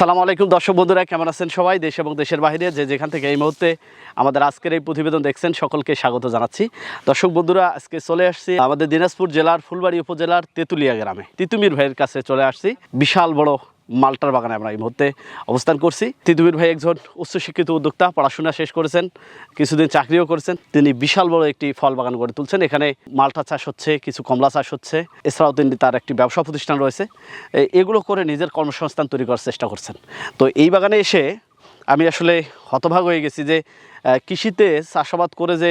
আসসালামু আলাইকুম দর্শক বন্ধুরা, কেমন আছেন সবাই? দেশ এবং দেশের বাইরে যে যেখান থেকে এই মুহূর্তে আমাদের আজকের এই প্রতিবেদন দেখছেন, সকলকে স্বাগত জানাচ্ছি। দর্শক বন্ধুরা, আজকে চলে আসছি আমাদের দিনাজপুর জেলার ফুলবাড়ি উপজেলার তেঁতুলিয়া গ্রামে। তিতুমির ভাইয়ের কাছে চলে আসছি। বিশাল বড় মালটার বাগানে আমরা এই মুহূর্তে অবস্থান করছি। তিতুমির ভাই একজন উচ্চশিক্ষিত উদ্যোক্তা, পড়াশোনা শেষ করেছেন, কিছুদিন চাকরিও করেছেন। তিনি বিশাল বড় একটি ফল বাগান গড়ে তুলছেন। এখানে মালটা চাষ হচ্ছে, কিছু কমলা চাষ হচ্ছে। এছাড়াও তিনি তার একটি ব্যবসা প্রতিষ্ঠান রয়েছে। এগুলো করে নিজের কর্মসংস্থান তৈরি করার চেষ্টা করছেন। তো এই বাগানে এসে আমি আসলে হতভাগ হয়ে গেছি যে কৃষিতে চাষাবাদ করে যে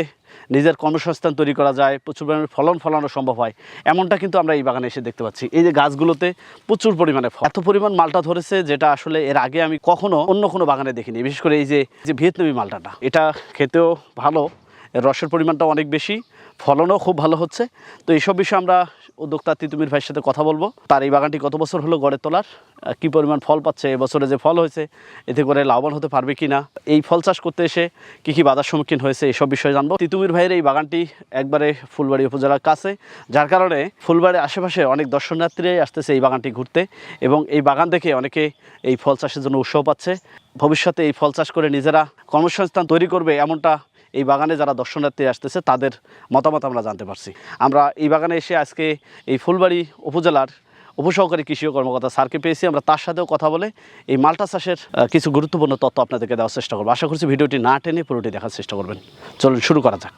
নিজের কর্মসংস্থান তৈরি করা যায়, প্রচুর পরিমাণে ফলন ফলানো সম্ভব হয়। এমনটা কিন্তু আমরা এই বাগানে এসে দেখতে পাচ্ছি। এই যে গাছগুলোতে প্রচুর পরিমাণে এত পরিমাণ মালটা ধরেছে যেটা আসলে এর আগে আমি কখনো অন্য কোনো বাগানে দেখিনি, বিশেষ করে এই যে যে ভিয়েতনামি মালটাটা। এটা খেতেও ভালো রসের পরিমাণটা অনেক বেশি। ফলনও খুব ভালো হচ্ছে। তো এইসব বিষয়ে আমরা উদ্যোক্তা তিতুমির ভাইয়ের সাথে কথা বলব। তার এই বাগানটি কত বছর হলো গড়ে তোলার? কি পরিমাণ ফল পাচ্ছে? এবছরে যে ফল হয়েছে, এতে করে লাভবান হতে পারবে কি না এই ফল চাষ করতে এসে কি কি বাধার সম্মুখীন হয়েছে, এসব বিষয়ে জানব। তিতুমির ভাইয়ের এই বাগানটি একবারে ফুলবাড়ি উপজেলার কাছে, যার কারণে ফুলবাড়ির আশেপাশে অনেক দর্শনার্থীরাই আসতেছে এই বাগানটি ঘুরতে এবং এই বাগান দেখে অনেকে এই ফল চাষের জন্য উৎসাহ পাচ্ছে। ভবিষ্যতে এই ফল চাষ করে নিজেরা কর্মসংস্থান তৈরি করবে এমনটা এই বাগানে যারা দর্শনার্থী আসতেছে, তাদের মতামত আমরা জানতে পারছি। আমরা এই বাগানে এসে আজকে এই ফুলবাড়ি উপজেলার উপসহকারী কৃষি কর্মকর্তা স্যারকে পেয়েছি। আমরা তার সাথেও কথা বলে এই মাল্টা চাষের কিছু গুরুত্বপূর্ণ তথ্য আপনাদেরকে দেওয়ার চেষ্টা করব। আশা করছি ভিডিওটি না টেনে পুরোটি দেখার চেষ্টা করবেন। চলুন শুরু করা যাক।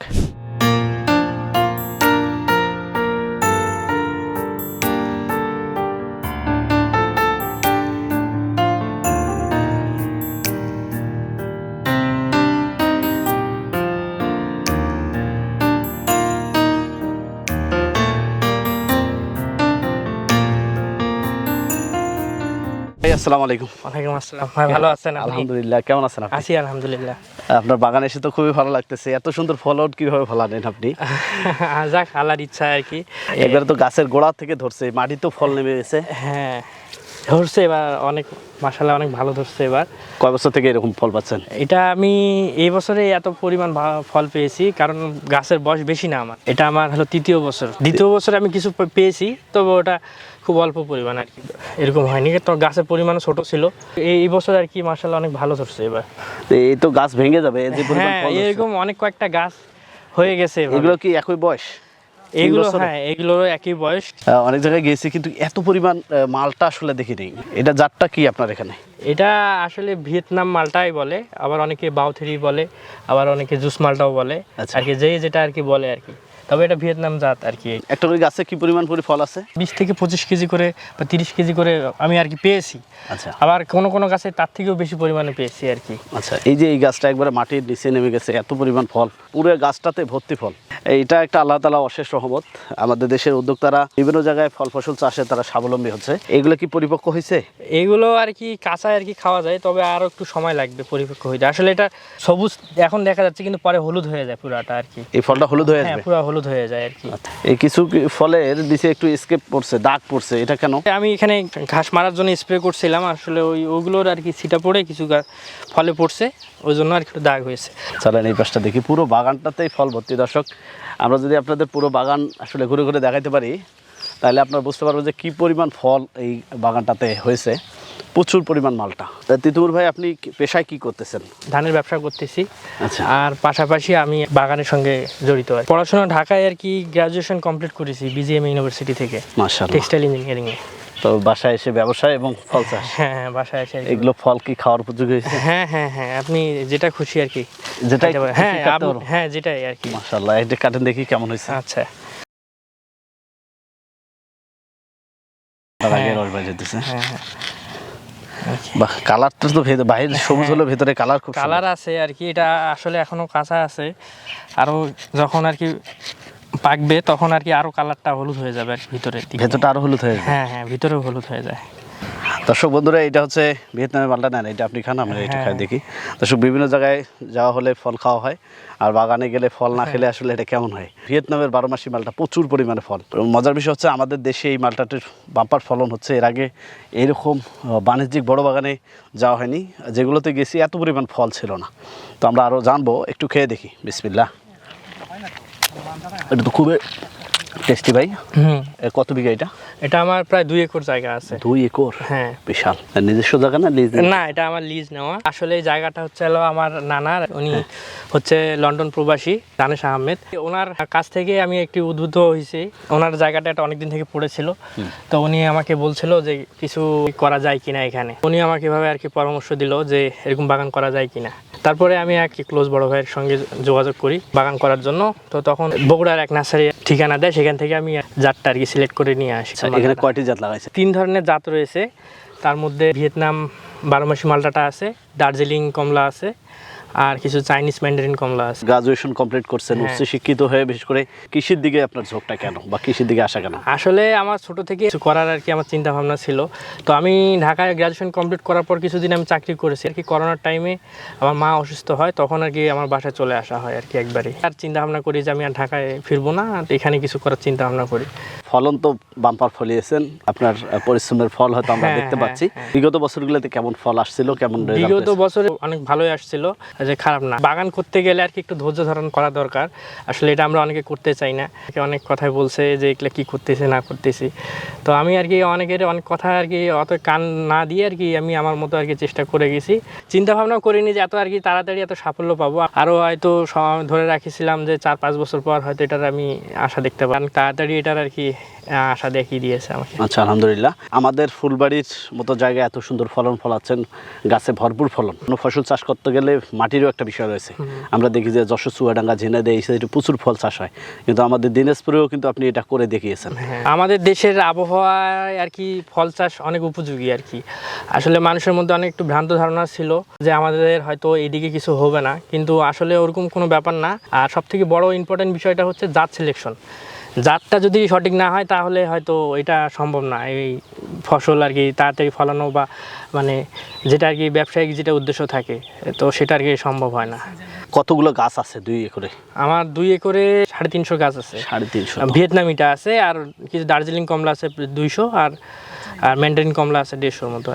আসসালামু আলাইকুম। ওয়ালাইকুম আসসালাম। ভাই ভালো আছেন আলহামদুলিল্লাহ কেমন আছেন আপনি? আছি আলহামদুলিল্লাহ। আপনার বাগানে এসে তো খুবই ভালো লাগতেছে। এত সুন্দর ফল আউট কীভাবে ফলালেন আপনি? যাক আল্লাহর ইচ্ছা আর কি। একবারে তো গাছের গোড়া থেকে ধরছে মাটি তো ফল নেমে গেছে। হ্যাঁ। ধরছে এবার অনেক মাসাল্লাহ অনেক ভালো ধরছে এবার। কয় বছর থেকে এরকম ফল পাচ্ছেন? এটা আমি এই বছরে এত পরিমাণ ফল পেয়েছি কারণ গাছের বয়স বেশি না আমার। এটা আমার হলো তৃতীয় বছর। দ্বিতীয় বছরে আমি কিছু পেয়েছি তবে ওটা খুব অল্প পরিমাণ আর কি। এরকম হয়নি তো গাছের পরিমাণও ছোট ছিল। এই বছর আর কি মাসাল্লাহ অনেক ভালো ধরছে এবার। এই তো গাছ ভেঙে যাবে পরিমাণ হ্যাঁ এরকম অনেক কয়েকটা গাছ হয়ে গেছে এগুলো কি একই বয়স? এগুলো হ্যাঁ এগুলোরও একই বয়স। অনেক জায়গায় গেছি কিন্তু এত পরিমাণ মালটা আসলে দেখি নেই। এটা জাতটা কি আপনার এখানে? এটা আসলে ভিয়েতনাম মালটাই বলে আবার অনেকে বাউথেরি বলে আবার অনেকে জুস মালটাও বলে। আচ্ছা। আর কি যে যেটা আর কি বলে আর কি। তবে এটা ভিয়েতনাম জাত আর কি। একটা করে গাছে কি পরিমাণ পরি ফল আছে? বিশ থেকে পঁচিশ কেজি করে বা তিরিশ কেজি করে আমি আর কি পেয়েছি। আচ্ছা। আবার কোনো কোনো গাছে তার থেকেও বেশি পরিমাণে পেয়েছি আর কি। আচ্ছা এই যে এই গাছটা একবারে মাটির নিচে নেমে গেছে এত পরিমাণ ফল। পুরো গাছটাতে ভর্তি ফল। এইটা একটা আল্লাহ তালা অশেষ রহমত। আমাদের দেশের উদ্যোক্তারা বিভিন্ন জায়গায় ফল ফসল চাষে তারা স্বাবলম্বী হচ্ছে। এগুলো কি পরিপক্ক হয়েছে? এগুলো আর কি কাঁচা আর কি খাওয়া যায় তবে আরও একটু সময় লাগবে পরিপক্ক হইতে। আসলে এটা সবুজ এখন দেখা যাচ্ছে কিন্তু পরে হলুদ হয়ে যায় পুরাটা আর কি। এই ফলটা হলুদ হয়ে যায় যাবে? পুরো হলুদ হয়ে যায় আর কি। এই কিছু ফলের নিচে একটু স্কেপ পড়ছে দাগ পড়ছে এটা কেন? আমি এখানে ঘাস মারার জন্য স্প্রে করছিলাম আসলে ওই ওগুলোর আর কি ছিটা পড়ে কিছু ফলে পড়ছে ওই জন্য আর কি দাগ হয়েছে। চলেন এই পাশটা দেখি পুরো বাগানটাতেই ফল ভর্তি। দর্শক আমরা যদি আপনাদের পুরো বাগান আসলে ঘুরে ঘুরে দেখাইতে পারি তাহলে আপনারা বুঝতে পারবেন যে কি পরিমাণ ফল এই বাগানটাতে হয়েছে। প্রচুর পরিমাণ মালটা। তিতুমুর ভাই আপনি পেশায় কি করতেছেন? ধানের ব্যবসা করতেছি। আচ্ছা। আর পাশাপাশি আমি বাগানের সঙ্গে জড়িত আছি। পড়াশোনা ঢাকায় আর কি গ্রাজুয়েশন কমপ্লিট করেছি বিজিএম ইউনিভার্সিটি থেকে। টেক্সটাইল ইঞ্জিনিয়ারিং এ। তো বাসায় এসে ব্যবসা এবং ফল চাষ? হ্যাঁ হ্যাঁ বাসায় আছে এগুলো ফল কি খাওয়ার উপযোগী হয়েছে? হ্যাঁ হ্যাঁ হ্যাঁ আপনি যেটা খুশি আর কি। যেটাই হ্যাঁ হ্যাঁ যেটাই আর কি। মাশাআল্লাহ এটা কাটেন দেখি কেমন হয়েছে। আচ্ছা। হ্যাঁ। হ্যাঁ হ্যাঁ। বাহ কালারটা তো ভেতরে বাইরে সবুজ হলো ভেতরে কালার খুব কালার আছে আর কি এটা আসলে এখনও কাঁচা আছে। আরও যখন আর কি পাকবে তখন আর কি আরও কালারটা হলুদ হয়ে যাবে আর কি ভিতরের ভেতরটা আরও হলুদ হয়ে যাবে। হ্যাঁ হ্যাঁ ভিতরেও হলুদ হয়ে যায়। দর্শক বন্ধুরা এটা হচ্ছে ভিয়েতনামের মালটা নেন। এটা আপনি খান আমরা এটা খাই হ্যাঁ। দেখি। দর্শক বিভিন্ন জায়গায় যাওয়া হলে ফল খাওয়া হয় আর বাগানে গেলে ফল না খেলে আসলে এটা কেমন হয়? ভিয়েতনামের বারো মাসি মালটা প্রচুর পরিমাণে ফল। মজার বিষয় হচ্ছে আমাদের দেশে এই মালটাটির বাম্পার ফলন হচ্ছে এর আগে এরকম বাণিজ্যিক বড় বাগানে যাওয়া হয়নি যেগুলোতে গেছি এত পরিমাণ ফল ছিল না। তো আমরা আরও জানব একটু খেয়ে দেখি। বিসমিল্লা এটা তো খুবই টেস্টি ভাই? হুম। কত বিঘা এটা? এটা আমার প্রায় দুই একর জায়গা আছে। দুই একর? হ্যাঁ। বিশাল। নিজস্ব জায়গা না লিজ না এটা আমার লিজ নেওয়া। আসলে এই জায়গাটা হচ্ছে হলো আমার নানার উনি হচ্ছে লন্ডন প্রবাসী দানেশ আহমেদ। ওনার কাছ থেকে আমি একটি উদ্বুদ্ধ হয়েছি। ওনার জায়গাটা এটা অনেকদিন থেকে পড়েছিল। তো উনি আমাকে বলছিল যে কিছু করা যায় কিনা এখানে। উনি আমাকে এভাবে আর কি পরামর্শ দিল যে এরকম বাগান করা যায় কিনা। তারপরে আমি আর কি ক্লোজ বড় ভাইয়ের সঙ্গে যোগাযোগ করি বাগান করার জন্য। তো তখন বগুড়ার এক নার্সারি ঠিকানা দেয় সেখান থেকে আমি জাতটা আর কি সিলেক্ট করে নিয়ে আসি। আচ্ছা, এখানে কয়টি জাত লাগাইছে? তিন ধরনের জাত রয়েছে। তার মধ্যে ভিয়েতনাম বারোমাসি মালটাটা আছে দার্জিলিং কমলা আছে। আর কিছু চাইনিজ ম্যান্ডারিন কমলা আছে। গ্রাজুয়েশন কমপ্লিট করছেন হ্যাঁ। উচ্চ শিক্ষিত হয়ে বিশেষ করে কৃষির দিকে আপনার ঝোঁকটা কেন বা কৃষির দিকে আসা কেন? আসলে আমার ছোট থেকে কিছু করার আর কি আমার চিন্তা ভাবনা ছিল। তো আমি ঢাকায় গ্রাজুয়েশন কমপ্লিট করার পর কিছুদিন আমি চাকরি করেছি। আর কি করোনার টাইমে আমার মা অসুস্থ হয় তখন আর কি আমার বাসায় চলে আসা হয় আর কি একবারই। আর চিন্তা ভাবনা করি যে আমি আর ঢাকায় ফিরবো না এখানে কিছু করার চিন্তা ভাবনা করি। ফলন তো বাম্পার ফলিয়েছেন। আপনার পরিশ্রমের ফল হয়তো আমরা হ্যাঁ, দেখতে হ্যাঁ, পাচ্ছি। হ্যাঁ। বিগত বছরগুলোতে কেমন ফল আসছিল কেমন বিগত? বছরে অনেক ভালোই আসছিল যে খারাপ না। বাগান করতে গেলে আর কি একটু ধৈর্য ধারণ করা দরকার। আসলে এটা আমরা অনেকে করতে চাই না। অনেক কথাই বলছে যে এগুলো কি করতেছে না করতেছি? তো আমি আর কি অনেকের অনেক কথা আর কি অত কান না দিয়ে আর কি আমি আমার মতো আর কি চেষ্টা করে গেছি। চিন্তা ভাবনা করিনি যে এত আর কি তাড়াতাড়ি এত সাফল্য পাবো। আরও হয়তো ধরে রাখিছিলাম যে চার পাঁচ বছর পর হয়তো এটার আমি আশা দেখতে পারি তাড়াতাড়ি এটার আর কি আশা দেখিয়ে দিয়েছে আমাকে। আচ্ছা আলহামদুলিল্লাহ। আমাদের ফুলবাড়ির মতো জায়গায় এত সুন্দর ফলন ফলাচ্ছেন গাছে ভরপুর ফলন। কোনো ফসল চাষ করতে গেলে মাটিরও একটা বিষয় রয়েছে। আমরা দেখি যে যশোর চুয়াডাঙ্গা ঝিনাইদে এই সাইডে প্রচুর ফল চাষ হয়। কিন্তু আমাদের দিনাজপুরেও কিন্তু আপনি এটা করে দেখিয়েছেন। হ্যাঁ, আমাদের দেশের আবহাওয়ায় আর কি ফল চাষ অনেক উপযোগী আর কি। আসলে মানুষের মধ্যে অনেক একটু ভ্রান্ত ধারণা ছিল যে আমাদের হয়তো এইদিকে কিছু হবে না। কিন্তু আসলে ওরকম কোনো ব্যাপার না। আর সব থেকে বড় ইম্পর্টেন্ট বিষয়টা হচ্ছে জাত সিলেকশন জাতটা যদি সঠিক না হয় তাহলে হয়তো এটা সম্ভব না। এই ফসল আর কি তাড়াতাড়ি ফলানো বা মানে যেটা আর কি ব্যবসায়িক যেটা উদ্দেশ্য থাকে তো সেটা আর কি সম্ভব হয় না। কতগুলো গাছ আছে দুই একরে? আমার দুই একরে সাড়ে তিনশো গাছ আছে। সাড়ে তিনশো। ভিয়েতনামিটা আছে আর কিছু দার্জিলিং কমলা আছে দুইশো আর আর ম্যান্ডারিন কমলা আছে দেড়শোর মতো।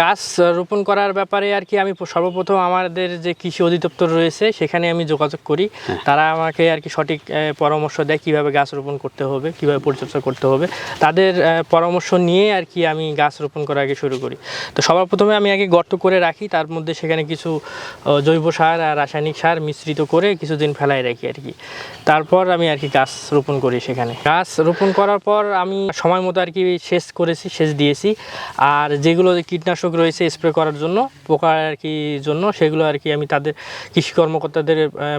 গাছ রোপণ করার ব্যাপারে আর কি আমি সর্বপ্রথম আমাদের যে কৃষি অধিদপ্তর রয়েছে সেখানে আমি যোগাযোগ করি। তারা আমাকে আর কি সঠিক পরামর্শ দেয় কীভাবে গাছ রোপণ করতে হবে কীভাবে পরিচর্যা করতে হবে। তাদের পরামর্শ নিয়ে আর কি আমি গাছ রোপণ করা আগে শুরু করি। তো সবার প্রথমে আমি আগে গর্ত করে রাখি তার মধ্যে সেখানে কিছু জৈব সার আর রাসায়নিক সার মিশ্রিত করে কিছুদিন ফেলাই রাখি আর কি। তারপর আমি আর কি গাছ রোপণ করি সেখানে। গাছ রোপণ করার পর আমি সময় মতো আর কি সেচ করেছি সেচ দিয়েছি। আর যেগুলো কীটনাশক রয়েছে স্প্রে করার জন্য পোকা আর কি জন্য সেগুলো আর কি আমি তাদের কৃষি কর্মকর্তাদের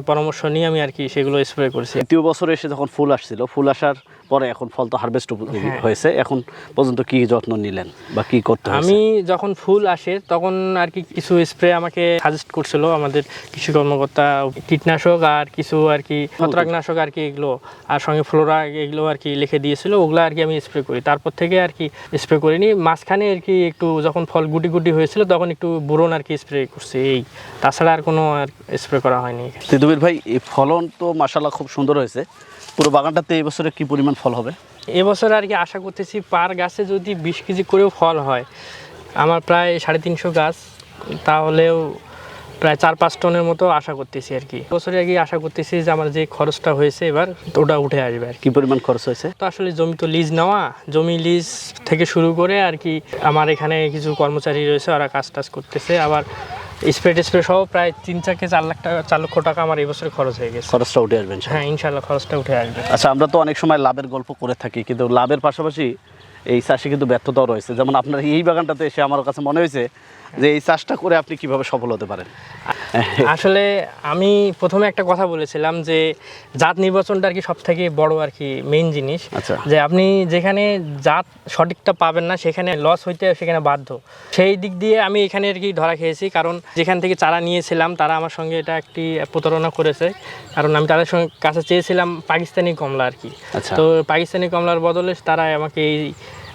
পরামর্শ নিয়ে আমি আর কি সেগুলো স্প্রে করেছি। দ্বিতীয় বছরে এসে যখন ফুল আসছিল ফুল আসার পরে এখন ফল তো হারভেস্ট হ্যাঁ। হয়েছে। এখন পর্যন্ত কি যত্ন নিলেন বা কি করতে আমি যখন ফুল আসে তখন আর কি কিছু স্প্রে আমাকে সাজেস্ট করছিল আমাদের কৃষি কর্মকর্তা কীটনাশক আর কিছু আর কি ছত্রাকনাশক আর কি এগুলো আর সঙ্গে ফ্লোরা এগুলো আর কি লিখে দিয়েছিল ওগুলো আর কি আমি স্প্রে করি। তারপর থেকে আর কি স্প্রে করিনি। মাঝখানে আর কি একটু যখন ফল গুটি গুটি হয়েছিল তখন একটু বোরন আর কি স্প্রে করছি। এই তাছাড়া আর কোনো আর স্প্রে করা হয়নি। তেদুবির ভাই এই ফলন তো মাসাল্লাহ খুব সুন্দর হয়েছে। পুরো বাগানটাতে এবছরে বছরে কি পরিমাণ ফল হবে? এবছর আর কি আশা করতেছি পার গাছে যদি বিশ কেজি করেও ফল হয় আমার প্রায় সাড়ে তিনশো গাছ তাহলেও প্রায় চার পাঁচ টনের মতো আশা করতেছি আর কি। বছরে আগে আশা করতেছি যে আমার যে খরচটা হয়েছে এবার ওটা উঠে আসবে আর কি। কি পরিমাণ খরচ হয়েছে? তো আসলে জমি তো লিজ নেওয়া জমি লিজ থেকে শুরু করে আর কি আমার এখানে কিছু কর্মচারী রয়েছে ওরা কাজ টাজ করতেছে। আবার স্প্রে টেস্প্রে সহ প্রায় তিন থেকে চার লাখ টাকা চার লক্ষ টাকা আমার এবছরে খরচ হয়ে গেছে। খরচটা উঠে আসবেন হ্যাঁ ইনশাল্লাহ খরচটা উঠে আসবে। আচ্ছা আমরা তো অনেক সময় লাভের গল্প করে থাকি কিন্তু লাভের পাশাপাশি এই চাষে কিন্তু ব্যর্থতাও রয়েছে। যেমন আপনার এই বাগানটাতে এসে আমার কাছে মনে হয়েছে যে এই চাষটা করে আপনি কীভাবে সফল হতে পারেন? আসলে আমি প্রথমে একটা কথা বলেছিলাম যে জাত নির্বাচনটা আর কি সব থেকে বড় আর কি মেইন জিনিস। আচ্ছা। যে আপনি যেখানে জাত সঠিকটা পাবেন না সেখানে লস হইতে সেখানে বাধ্য। সেই দিক দিয়ে আমি এখানে আর কি ধরা খেয়েছি কারণ যেখান থেকে চারা নিয়েছিলাম তারা আমার সঙ্গে এটা একটি প্রতারণা করেছে। কারণ আমি তাদের সঙ্গে কাছে চেয়েছিলাম পাকিস্তানি কমলা আর কি। আচ্ছা। তো পাকিস্তানি কমলার বদলে তারা আমাকে এই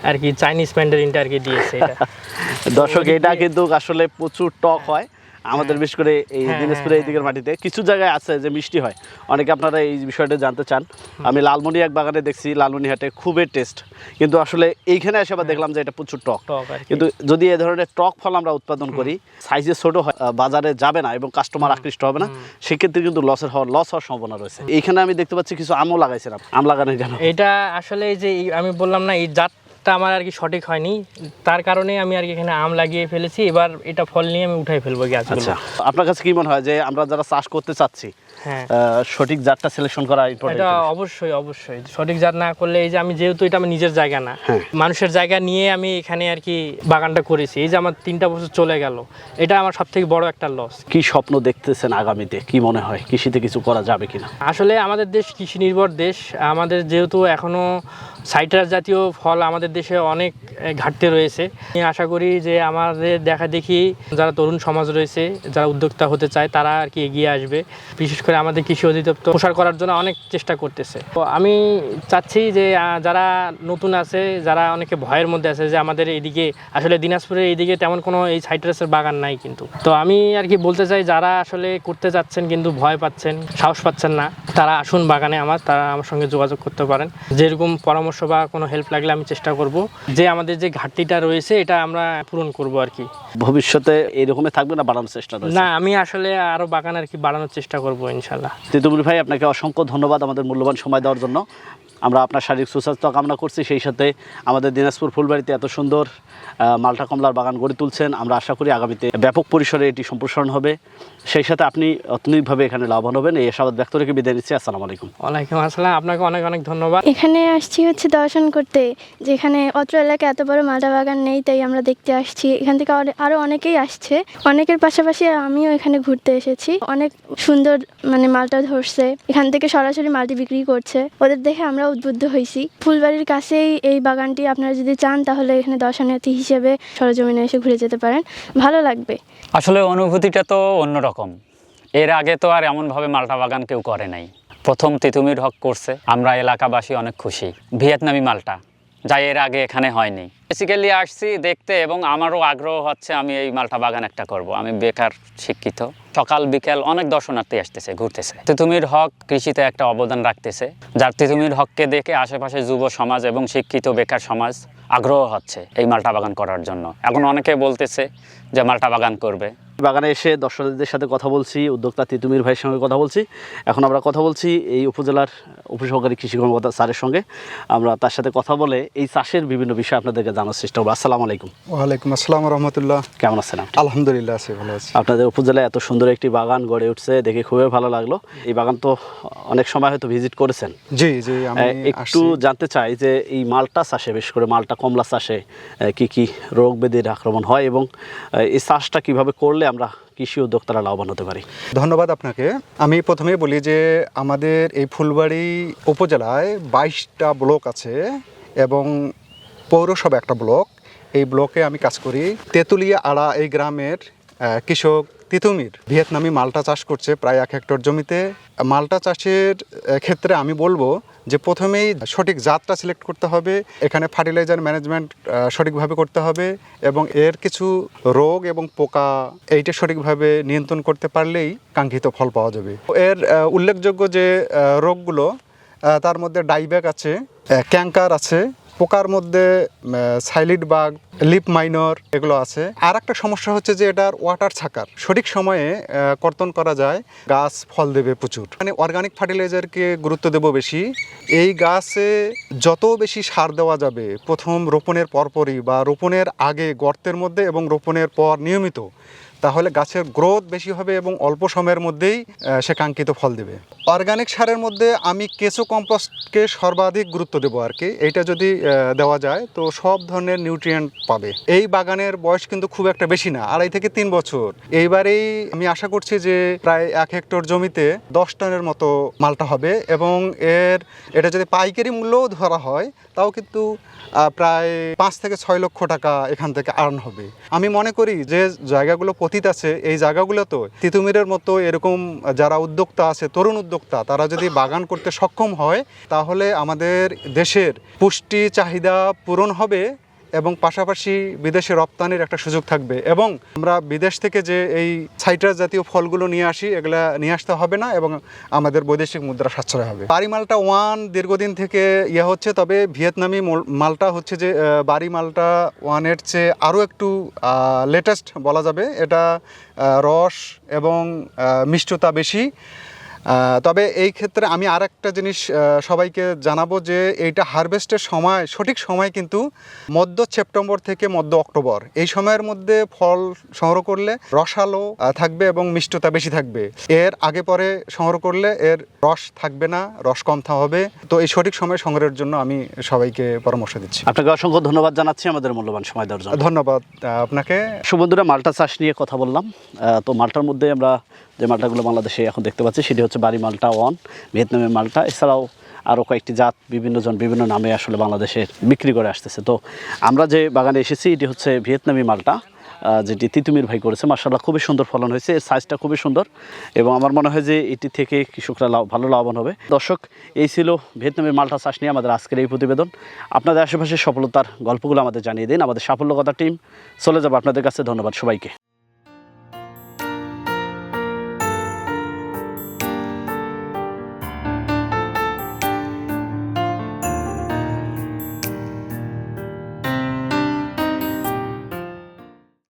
আর কি চাইনিজ ম্যান্ডারিনটা আর কি দিয়েছে এটা। দর্শক এটা কিন্তু আসলে প্রচুর টক হয়। আমাদের বিশেষ করে এই হ্যাঁ, দিনাজপুরে এই দিকের মাটিতে কিছু জায়গায় আছে যে মিষ্টি হয়। অনেকে আপনারা এই বিষয়টা জানতে চান। আমি লালমনি এক বাগানে দেখছি লালমনিহাটে খুবই টেস্ট কিন্তু আসলে এইখানে এসে আবার দেখলাম যে এটা প্রচুর টক। কিন্তু যদি এ ধরনের টক ফল আমরা উৎপাদন করি সাইজে ছোট হয় বাজারে যাবে না এবং কাস্টমার আকৃষ্ট হবে না সেক্ষেত্রে কিন্তু লসের হওয়ার লস হওয়ার সম্ভাবনা রয়েছে। এইখানে আমি দেখতে পাচ্ছি কিছু আমও লাগাইছিলাম। আম লাগানো কেন এটা আসলে এই যে আমি বললাম না এই জাতটা আমার আর কি সঠিক হয়নি। তার কারণে আমি আর কি এখানে আম লাগিয়ে ফেলেছি। এবার এটা ফল নিয়ে আমি উঠাই ফেলব গাছগুলো। আচ্ছা আপনার কাছে কি মনে হয় যে আমরা যারা চাষ করতে চাচ্ছি হ্যাঁ। সঠিক জাতটা সিলেকশন করা এটা অবশ্যই অবশ্যই। সঠিক জাত না করলে এই যে আমি যেহেতু এটা আমার নিজের জায়গা না হ্যাঁ। মানুষের জায়গা নিয়ে আমি এখানে আর কি বাগানটা করেছি। এই যে আমার তিনটা বছর চলে গেল এটা আমার সব থেকে বড় একটা লস কি স্বপ্ন দেখতেছেন আগামীতে? কি মনে হয়? কৃষিতে কিছু করা যাবে কিনা? আসলে আমাদের দেশ কৃষি নির্ভর দেশ। আমাদের যেহেতু এখনও সাইট্রাস জাতীয় ফল আমাদের দেশে অনেক ঘাটতি রয়েছে। আমি আশা করি যে আমাদের দেখা দেখি যারা তরুণ সমাজ রয়েছে, যারা উদ্যোক্তা হতে চায়, তারা আর কি এগিয়ে আসবে। বিশেষ করে আমাদের কৃষি অধিদপ্তর প্রসার করার জন্য অনেক চেষ্টা করতেছে। তো আমি চাচ্ছি যে যারা নতুন আছে, যারা অনেকে ভয়ের মধ্যে আছে যে আমাদের এইদিকে, আসলে দিনাজপুরের এইদিকে তেমন কোনো এই সাইট্রাসের বাগান নাই কিন্তু। তো আমি আর কি বলতে চাই, যারা আসলে করতে যাচ্ছেন কিন্তু ভয় পাচ্ছেন, সাহস পাচ্ছেন না, তারা আসুন বাগানে আমার, তারা আমার সঙ্গে যোগাযোগ করতে পারেন। যেরকম পরামর্শ বা কোনো হেল্প লাগলে আমি চেষ্টা করব। যে আমাদের যে ঘাটতিটা রয়েছে এটা আমরা পূরণ করব আর কি। ভবিষ্যতে এরকমই থাকবে না বাড়ানোর চেষ্টা রয়েছে? না আমি আসলে আরও বাগান আর কি বাড়ানোর চেষ্টা করব ইনশাল্লাহ। তেতুবুল ভাই আপনাকে অসংখ্য ধন্যবাদ আমাদের মূল্যবান সময় দেওয়ার জন্য। আমরা আপনার শারীরিক সুস্বাস্থ্য কামনা করছি। সেই সাথে আমাদের দিনাজপুর ফুলবাড়িতে এত সুন্দর আহ, মালটা কমলার বাগান গড়ে তুলছেন। আমরা আশা করি আগামীতে ব্যাপক পরিসরে এটি সম্প্রসারণ হবে। সেই সাথে আপনি অর্থনৈতিকভাবে এখানে লাভবান হবেন। এই আশাবাদ ব্যক্ত রেখে বিদায় নিচ্ছি। আসসালামু আলাইকুম। ওয়ালাইকুম আসসালাম। আপনাকে অনেক অনেক ধন্যবাদ। এখানে আসছি হচ্ছে দর্শন করতে যেখানে অত্র এলাকায় এত বড় মালটা বাগান নেই তাই আমরা দেখতে আসছি। এখান থেকে আরো- আরও অনেকেই আসছে। অনেকের পাশাপাশি আমিও এখানে ঘুরতে এসেছি। অনেক সুন্দর মানে মালটা ধরছে। এখান থেকে সরাসরি মালটি বিক্রি করছে। ওদের দেখে আমরা উদ্বুদ্ধ হয়েছি ফুলবাড়ির কাছেই এই বাগানটি আপনারা যদি চান, তাহলে এখানে দর্শনার্থী হিসেবে সরজমিনে এসে ঘুরে যেতে পারেন। ভালো লাগবে। আসলে অনুভূতিটা তো অন্যরকম। এর আগে তো আর এমনভাবে মালটা বাগান কেউ করে নাই। প্রথম তিতুমির হক করছে। আমরা এলাকাবাসী অনেক খুশি। ভিয়েতনামি মালটা, যা এর আগে এখানে হয়নি। বেসিক্যালি আসছি দেখতে এবং আমারও আগ্রহ হচ্ছে আমি এই মালটা বাগান একটা করব। আমি বেকার, শিক্ষিত। সকাল, বিকেল অনেক দর্শনার্থী আসতেছে, ঘুরতেছে। তিতুমির হক কৃষিতে একটা অবদান রাখতেছে। যার তিতুমির হককে দেখে আশেপাশে যুব সমাজ এবং শিক্ষিত বেকার সমাজ আগ্রহ হচ্ছে এই মালটা বাগান করার জন্য। এখন অনেকে বলতেছে যে মালটা বাগান করবে। বাগানে এসে দর্শকদের সাথে কথা বলছি, উদ্যোক্তা তিতুমির ভাইয়ের সঙ্গে কথা বলছি। এখন আমরা কথা বলছি এই উপজেলার উপসহকারী কৃষি কর্মকর্তা স্যারের সঙ্গে। আমরা তার সাথে কথা বলে এই চাষের বিভিন্ন বিষয় আপনাদেরকে জানার চেষ্টা করব। আসসালামু আলাইকুম। ওয়ালাইকুম আসসালাম রহমতুল্লাহ। কেমন আছেন আলহামদুলিল্লাহ আছি ভালো আছি। আপনাদের উপজেলায় এত সুন্দর একটি বাগান গড়ে উঠছে দেখে খুবই ভালো লাগল। এই বাগান তো অনেক সময় হয়তো ভিজিট করেছেন। জি জি একটু জানতে চাই যে এই মালটা চাষে বিশেষ করে মালটা কমলা চাষে কি কি রোগ ব্যাধির আক্রমণ হয় এবং এই চাষটা কীভাবে করলে আমরা কৃষি উদ্যোক্তারা লাভবান হতে পারি? ধন্যবাদ আপনাকে। আমি প্রথমে বলি যে আমাদের এই ফুলবাড়ি উপজেলায় বাইশটা ব্লক আছে এবং পৌরসভা একটা ব্লক। এই ব্লকে আমি কাজ করি। তেঁতুলিয়া আড়া এই গ্রামের কৃষক তিতুমির। ভিয়েতনামি মালটা চাষ করছে প্রায় এক হেক্টর জমিতে। মালটা চাষের ক্ষেত্রে আমি বলব যে প্রথমেই সঠিক জাতটা সিলেক্ট করতে হবে। এখানে ফার্টিলাইজার ম্যানেজমেন্ট সঠিকভাবে করতে হবে এবং এর কিছু রোগ এবং পোকা এইটা সঠিকভাবে নিয়ন্ত্রণ করতে পারলেই কাঙ্ক্ষিত ফল পাওয়া যাবে। এর উল্লেখযোগ্য যে রোগগুলো তার মধ্যে ডাইব্যাক আছে ক্যাঙ্কার আছে পোকার মধ্যে সাইলিড বাগ লিপ মাইনর এগুলো আছে। আর একটা সমস্যা হচ্ছে যে এটার ওয়াটার ছাকার। সঠিক সময়ে কর্তন করা যায়, গাছ ফল দেবে প্রচুর। মানে অর্গানিক ফার্টিলাইজারকে গুরুত্ব দেব বেশি। এই গাছে যত বেশি সার দেওয়া যাবে, প্রথম রোপণের পরপরই বা রোপণের আগে গর্তের মধ্যে এবং রোপণের পর নিয়মিত তাহলে গাছের গ্রোথ বেশি হবে এবং অল্প সময়ের মধ্যেই সে কাঙ্ক্ষিত ফল দেবে। অর্গানিক সারের মধ্যে আমি কেঁচো কম্পোস্টকে সর্বাধিক গুরুত্ব দেবো আর কি। এইটা যদি দেওয়া যায়, তো সব ধরনের নিউট্রিয়েন্ট পাবে। এই বাগানের বয়স কিন্তু খুব একটা বেশি না, আড়াই থেকে তিন বছর। এইবারেই আমি আশা করছি যে প্রায় এক হেক্টর জমিতে দশ টনের মতো মালটা হবে এবং এর, এটা যদি পাইকারি মূল্যও ধরা হয়, তাও কিন্তু প্রায় পাঁচ থেকে ছয় লক্ষ টাকা এখান থেকে আর্ন হবে। আমি মনে করি যে জায়গাগুলো পতিত আছে এই জায়গাগুলো তো তিতুমিরের মতো এরকম যারা উদ্যোক্তা আছে, তরুণ উদ্যোক্তা, তারা যদি বাগান করতে সক্ষম হয়, তাহলে আমাদের দেশের পুষ্টি চাহিদা পূরণ হবে। এবং পাশাপাশি বিদেশে রপ্তানির একটা সুযোগ থাকবে এবং আমরা বিদেশ থেকে যে এই সাইট্রাস জাতীয় ফলগুলো নিয়ে আসি, এগুলা নিয়ে আসতে হবে না এবং আমাদের বৈদেশিক মুদ্রা সাশ্রয় হবে। বাড়ি মালটা ওয়ান দীর্ঘদিন থেকে ইয়ে হচ্ছে, তবে ভিয়েতনামি মোল- মালটা হচ্ছে যে বাড়ি মালটা ওয়ানের চেয়ে আরও একটু লেটেস্ট বলা যাবে। এটা রস এবং মিষ্টতা বেশি। তবে এই ক্ষেত্রে আমি আর একটা জিনিস সবাইকে জানাব যে এইটা হারভেস্টের সময় সঠিক সময় কিন্তু মধ্য সেপ্টেম্বর থেকে মধ্য অক্টোবর। এই সময়ের মধ্যে ফল সংগ্রহ করলে রসালো থাকবে এবং মিষ্টতা বেশি থাকবে। এর আগে পরে সংগ্রহ করলে এর রস থাকবে না রস কম থা হবে। তো এই সঠিক সময় সংগ্রহের জন্য আমি সবাইকে পরামর্শ দিচ্ছি। আপনাকে অসংখ্য ধন্যবাদ জানাচ্ছি আমাদের মূল্যবান সময় দেওয়ার জন্য। ধন্যবাদ আপনাকে। সুবন্ধুরা মালটা চাষ নিয়ে কথা বললাম। তো মালটার মধ্যে আমরা যে মালটাগুলো বাংলাদেশে এখন দেখতে পাচ্ছি, সেটি হচ্ছে বাড়ি মালটা ওয়ান, ভিয়েতনামের মালটা। এছাড়াও আরও কয়েকটি জাত বিভিন্ন জন, বিভিন্ন নামে আসলে বাংলাদেশে বিক্রি করে আসতেছে। তো আমরা যে বাগানে এসেছি, এটি হচ্ছে ভিয়েতনামি মালটা যেটি তিতুমির ভাই করেছে। মার্শাল্লাহ খুবই সুন্দর ফলন হয়েছে, এর সাইজটা খুবই সুন্দর এবং আমার মনে হয় যে এটি থেকে কৃষকরা লাভ, ভালো লাভবান হবে। দর্শক, এই ছিল ভিয়েতনামের মালটা চাষ নিয়ে আমাদের আজকের এই প্রতিবেদন। আপনাদের আশেপাশে সফলতার গল্পগুলো আমাদের জানিয়ে দিন, আমাদের সাফল্য কথা টিম চলে যাব আপনাদের কাছে, ধন্যবাদ সবাইকে।